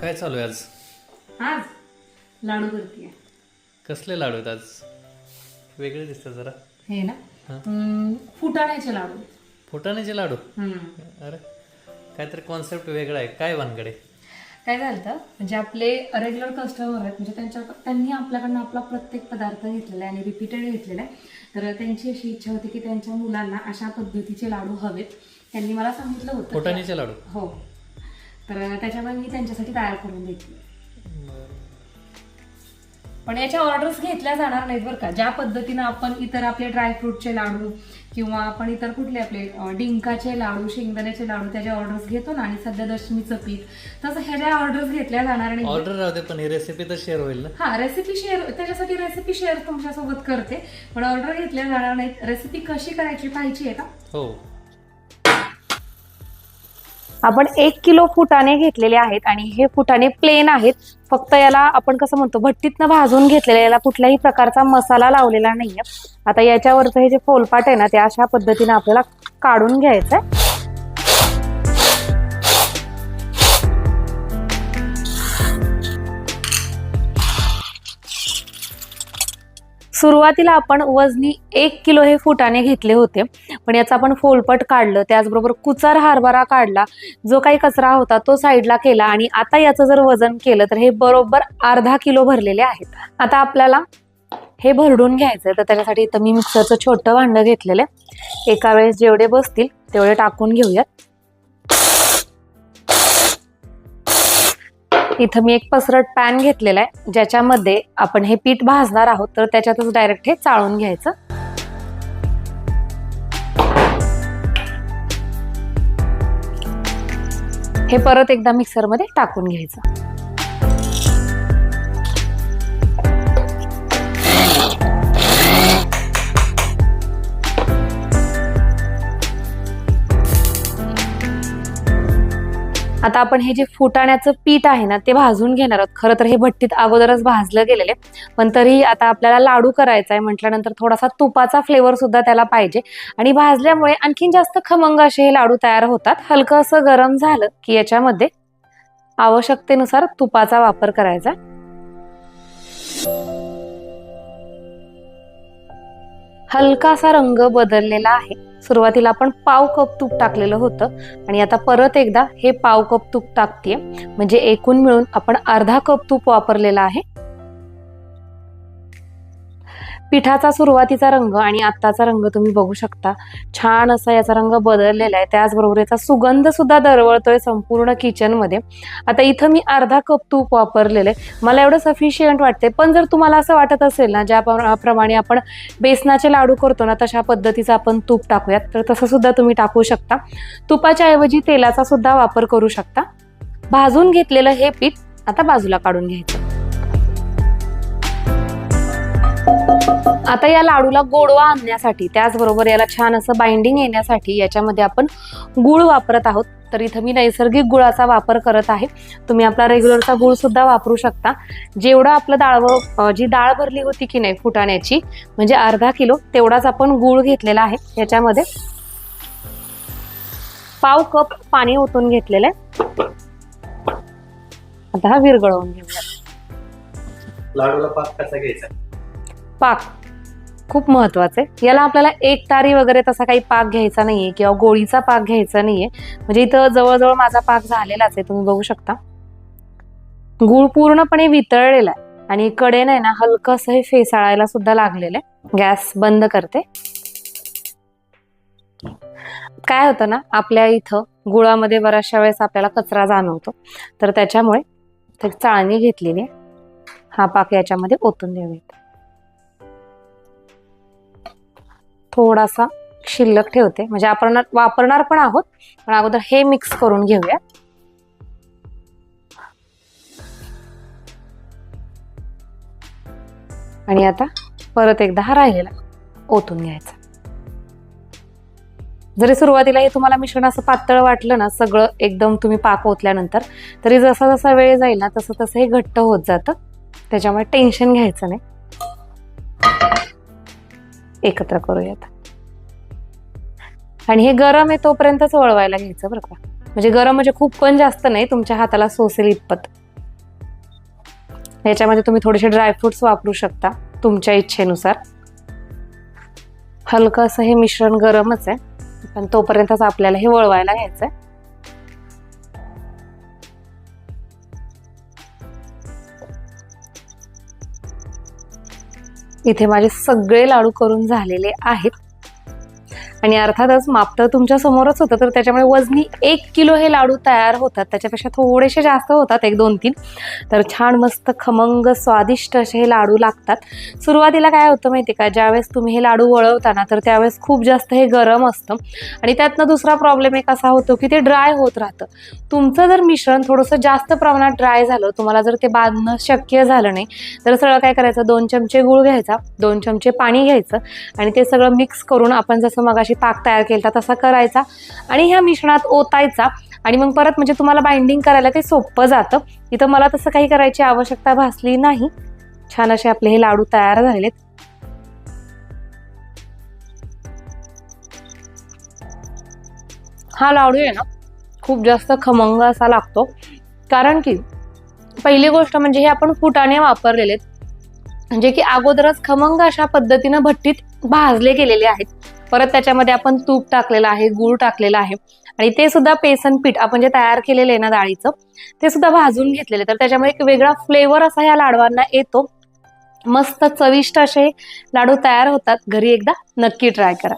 काय चालू आहे आज? आज लाडू करते. कसले लाडू आहेत आज? वेगळे दिसतात जरा. हे ना? हा. हम्म, फुटाण्याचे लाडू. फुटाण्याचे लाडू? हम्म. अरे काहीतरी कॉन्सेप्ट वेगळा आहे. काय वानकडे काय झालं? म्हणजे आपले रेग्युलर कस्टमर आहेत म्हणजे त्यांच्या त्यांनी आपल्याकडनं आपला प्रत्येक पदार्थ घेतलेला आहे आणि रिपीटेड घेतलेला आहे. तर त्यांची अशी इच्छा होती की त्यांच्या मुलांना अशा पद्धतीचे लाडू हवेत. त्यांनी मला सांगितलं होतं की- फुटाण्याचे लाडू? हो. तर त्याच्यामुळे मी त्यांच्यासाठी तयार करून देते. पण याच्या ऑर्डर्स घेतल्या जाणार नाहीत बरं का. ज्या पद्धतीनं आपण इतर आपले ड्रायफ्रूटचे लाडू किंवा आपण इतर कुठले आपले डिंकाचे लाडू शेंगदाण्याचे लाडू त्याच्या ऑर्डर्स घेतो ना आणि सध्या दशमीचं पीठ तसं ह्याच्या ऑर्डर्स घेतल्या जाणार नाही ऑर्डर राहू दे पण ही रेसिपी तर शेअर होईल ना. हा रेसिपी शेअर त्याच्यासाठी रेसिपी शेअर तुमच्यासोबत करते. पण ऑर्डर घेतल्या जाणार नाहीत. रेसिपी कशी करायची पाहिजे आहे का? हो. आपण एक किलो फुटाणे घेतलेले आहेत आणि हे फुटाणे प्लेन आहेत. फक्त याला आपण कसं म्हणतो भट्टीतनं भाजून घेतलेलं याला कुठल्याही प्रकारचा मसाला लावलेला नाहीये. आता याच्यावरचं हे जे फोलपाट आहे ना ते अशा पद्धतीने आपल्याला काढून घ्यायचं आहे सुरुवातीला आपण वजनी एक किलो हे फुटाने घेतले होते पण याचा आपण फोलपट काढलं त्याचबरोबर कुचार हरभरा काढला जो काही कचरा होता तो साईडला केला आणि आता याचं जर वजन केलं तर हे बरोबर अर्धा किलो भरलेले आहेत. आता आपल्याला हे भरडून घ्यायचं तर त्याच्यासाठी इथं मी मिक्सरचं छोटं भांडं घेतलेलं आहे. एका वेळेस जेवढे बसतील तेवढे टाकून घेऊयात. इथं मी एक पसरट पॅन घेतलेला आहे ज्याच्यामध्ये आपण हे पीठ भाजणार आहोत तर त्याच्यातच डायरेक्ट हे चाळून घ्यायचं. हे परत एकदा मिक्सरमध्ये टाकून घ्यायचं. आता आपण हे जे फुटाण्याचं पीठ आहे ना ते भाजून घेणार आहोत. खरं तर हे भट्टीत अगोदरच भाजलं गेलेले पण तरी आता आपल्याला लाडू करायचा आहे म्हटल्यानंतर थोडासा तुपाचा फ्लेवर सुद्धा त्याला पाहिजे. आणि भाजल्यामुळे आणखीन जास्त खमंग असे हे लाडू तयार होतात. हलकं असं गरम झालं की याच्यामध्ये आवश्यकतेनुसार तुपाचा वापर करायचा. हलकासा रंग बदललेला आहे. सुरुवातीला आपण पाव कप तूप टाकलेलं होतं आणि आता परत एकदा हे पाव कप तूप टाकते म्हणजे एकूण मिळून आपण अर्धा कप तूप वापरलेला आहे. पिठाचा सुरुवातीचा रंग आणि आत्ताचा रंग तुम्ही बघू शकता. छान असा याचा रंग बदललेला आहे. त्याचबरोबर याचा सुगंध सुद्धा दरवळतोय संपूर्ण किचनमध्ये आता इथं मी अर्धा कप तूप वापरलेलं आहे. मला एवढं सफिशियंट वाटते पण जर तुम्हाला असं वाटत असेल ना ज्या प्रमाणे आपण बेसनाचे लाडू करतो ना तशा पद्धतीचं आपण तूप टाकूयात. तर तसं सुद्धा तुम्ही टाकू शकता. तुपाच्या ऐवजी तेलाचा सुद्धा वापर करू शकता. भाजून घेतलेलं हे पीठ आता बाजूला काढून घ्यायचं. आता या लाडूला गोडवा आणण्यासाठी त्याचबरोबर याला छान असं बाइंडिंग येण्यासाठी याच्यामध्ये आपण गुळ वापरत आहोत. तर इथं मी नैसर्गिक गुळाचा वापर करत आहे. तुम्ही आपला रेग्युलरचा गुळ सुद्धा वापरू शकता. जेवढं आपलं डाळवं जी डाळ भरली होती की नाही फुटाण्याची म्हणजे अर्धा किलो तेवढाच आपण गुळ घेतलेला आहे. याच्यामध्ये पाव कप पाणी ओतून घेतलेलं आहे. आता हा विरगळवून घेऊया. लाडूला पाक कसा घ्यायचा? पाक खूप महत्वाचं आहे. याला आपल्याला एक तारी वगैरे तसा काही पाक घ्यायचा नाहीये किंवा गोळीचा पाक घ्यायचा नाहीये. म्हणजे इथं जवळजवळ माझा पाक झालेलाच आहे तुम्ही बघू शकता. गुळ पूर्णपणे वितळलेला आहे आणि कडेनं आहे ना हलकंसं हे फेसाळायला सुद्धा लागलेलं आहे. गॅस बंद करते. काय होतं ना आपल्या इथं गुळामध्ये बऱ्याचशा वेळेस आपल्याला कचरा जाणवतो. तर त्याच्यामुळे चाळणी घेतलेली हा पाक याच्यामध्ये ओतून देऊयात. थोडासा शिल्लक ठेवते. म्हणजे आपण वापरणार पण आहोत पण अगोदर हे मिक्स करून घेऊया. आणि आता परत एकदा हा राहिलेला ओतून घ्यायचा. जरी सुरुवातीला हे तुम्हाला मिश्रण असं पातळ वाटलं ना सगळं एकदम तुम्ही पाक ओतल्यानंतर तरी जसा जसा वेळ जाईल ना तसं तसं हे घट्ट होत जातं. त्याच्यामुळे टेन्शन घ्यायचं नाही. एकत्र करूयात. आणि हे गरम आहे तोपर्यंतच वळवायला घ्यायचं बरं का. म्हणजे गरम म्हणजे खूप पण जास्त नाही तुमच्या हाताला सोसेल इतपत. याच्यामध्ये तुम्ही थोडेसे ड्रायफ्रुट्स वापरू शकता तुमच्या इच्छेनुसार. हलकं असं हे मिश्रण गरमच आहे पण तोपर्यंतच आपल्याला हे वळवायला घ्यायचं आहे इथे माझे सगळे लाडू करून झालेले आहेत. आणि अर्थातच मापतं तुमच्या समोरच होतं तर त्याच्यामुळे वजनी एक किलो हे लाडू तयार होतात. त्याच्यापेक्षा थोडेसे जास्त होतात एक दोन तीन. तर छान मस्त खमंग स्वादिष्ट असे हे लाडू लागतात. सुरुवातीला काय होतं माहिती का ज्यावेळेस तुम्ही हे लाडू वळवताना तर त्यावेळेस खूप जास्त हे गरम असतं. आणि त्यातनं दुसरा प्रॉब्लेम एक असा होतो की ते ड्राय होत राहतं. तुमचं जर मिश्रण थोडंसं जास्त प्रमाणात ड्राय झालं तुम्हाला जर ते बांधणं शक्य झालं नाही तर सगळं काय करायचं दोन चमचे गूळ घ्यायचा दोन चमचे पाणी घ्यायचं आणि ते सगळं मिक्स करून आपण जसं मगाशी पाक तयार केला तसा करायचा. आणि ह्या मिश्रणात ओतायचा. आणि मग परत म्हणजे तुम्हाला बाइंडिंग करायला ते सोपं जातं. इथं मला तसं काही करायची आवश्यकता भासली नाही. छान असे आपले हे लाडू तयार झालेले हा लाडू आहे ना खूप जास्त खमंग असा लागतो. कारण की पहिली गोष्ट म्हणजे हे आपण फुटाणे वापरलेले आहेत म्हणजे की अगोदरच खमंग अशा पद्धतीनं भट्टीत भाजले गेलेले आहेत. परत त्याच्यामध्ये आपण तूप टाकलेलं आहे गूळ टाकलेला आहे. आणि ते सुद्धा बेसन पीठ आपण जे तयार केलेलं आहे ना डाळीचं ते सुद्धा भाजून घेतलेले तर त्याच्यामुळे एक वेगळा फ्लेवर असा ह्या लाडवांना येतो. मस्त चविष्ट असे लाडू तयार होतात. घरी एकदा नक्की ट्राय करा.